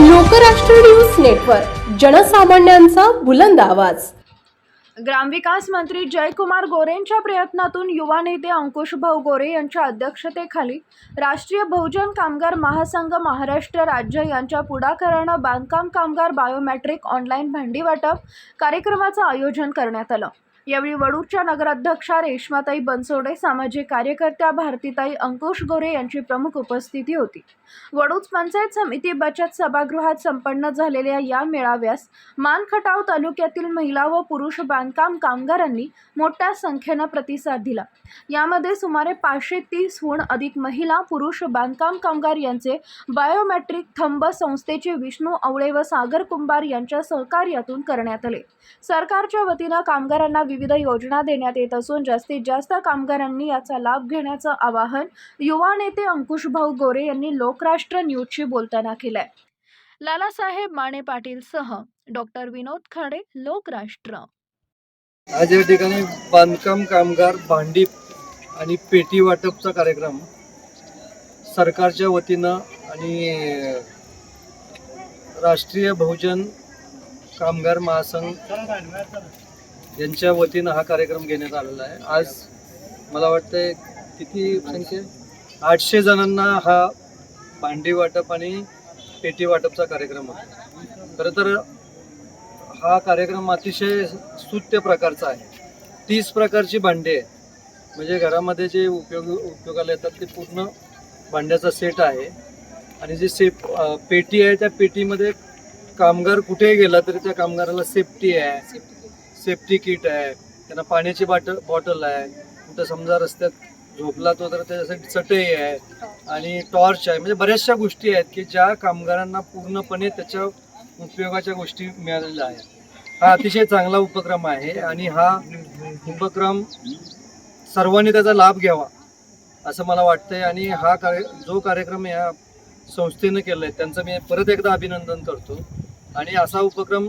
Lokrashtra news network जनसामान्यांचा बुलंद आवाज. ग्रामविकास मंत्री जयकुमार गोरेंच्या प्रयत्नातून युवा नेते अंकुशभाऊ गोरे यांच्या अध्यक्षतेखाली राष्ट्रीय बहुजन कामगार महासंघ महाराष्ट्र राज्य यांच्या पुढाकारानं बांधकाम कामगार बायोमॅट्रिक ऑनलाईन भांडी वाटप कार्यक्रमाचं आयोजन करण्यात आलं. यावेळी वडूरच्या नगराध्यक्षा रेश्माताई बनसोडे सामाजिक कार्यकर्त्या भारतीताई अंकुश गोरे यांची प्रमुख उपस्थिती होती. वडूच पंचायत समिती बचत सभागृहात संपन्न झालेल्या या मेळाव्यास मानखटाव तालुक्यातील महिला व पुरुष बांधकाम कामगारांनी मोठ्या संख्येनं प्रतिसाद दिला. यामध्ये सुमारे पाचशे तीसहून अधिक महिला पुरुष बांधकाम कामगार यांचे बायोमॅट्रिक थंब संस्थेचे विष्णू आवळे व सागर कुंभार यांच्या सहकार्यातून करण्यात आले. सरकारच्या वतीनं कामगारांना विविध योजना देण्यात येत असून जास्तीत जास्त कामगारांनी याचा लाभ घेण्याचं आवाहन युवा नेते अंकुश भाऊ गोरे यांनी लोकराष्ट्र न्यूजशी बोलताना केलंय. लालासाहेब माने पाटील सह डॉक्टर विनोद खाडे लोकराष्ट्र. आज या ठिकाणी बांधकाम कामगार भांडी आणि पेटी वाटपचा कार्यक्रम सरकारच्या वतीनं आणि राष्ट्रीय बहुजन कामगार महासंघ यांच्या वतीनं हा कार्यक्रम घेण्यात आलेला आहे. आज मला वाटतंय किती संख्ये आठशे जणांना हा भांडी वाटप आणि पेटी वाटपचा कार्यक्रम होता खरं तर हा कार्यक्रम अतिशय स्तुत्य प्रकारचा आहे. तीस प्रकारची भांडी आहे म्हणजे घरामध्ये जे उपयोग उपयोगाला येतात ते पूर्ण भांड्याचा सेट आहे. आणि जे सेफ पेटी आहे त्या पेटीमध्ये कामगार कुठेही गेला तरी त्या कामगाराला सेफ्टी आहे. सेफ्टी किट आहे त्यांना पाण्याची बाटल बॉटल आहे. कुठं समजा रस्त्यात झोपला तो तर त्याच्यासाठी चटई आहे आणि टॉर्च आहे. म्हणजे बऱ्याचशा गोष्टी आहेत की ज्या कामगारांना पूर्णपणे त्याच्या उपयोगाच्या गोष्टी मिळालेल्या आहेत. हा अतिशय चांगला उपक्रम आहे आणि हा उपक्रम सर्वांनी त्याचा लाभ घ्यावा असं मला वाटतंय. आणि हा कार्य जो कार्यक्रम या संस्थेनं केला आहे त्यांचं मी परत एकदा अभिनंदन करतो. आणि असा उपक्रम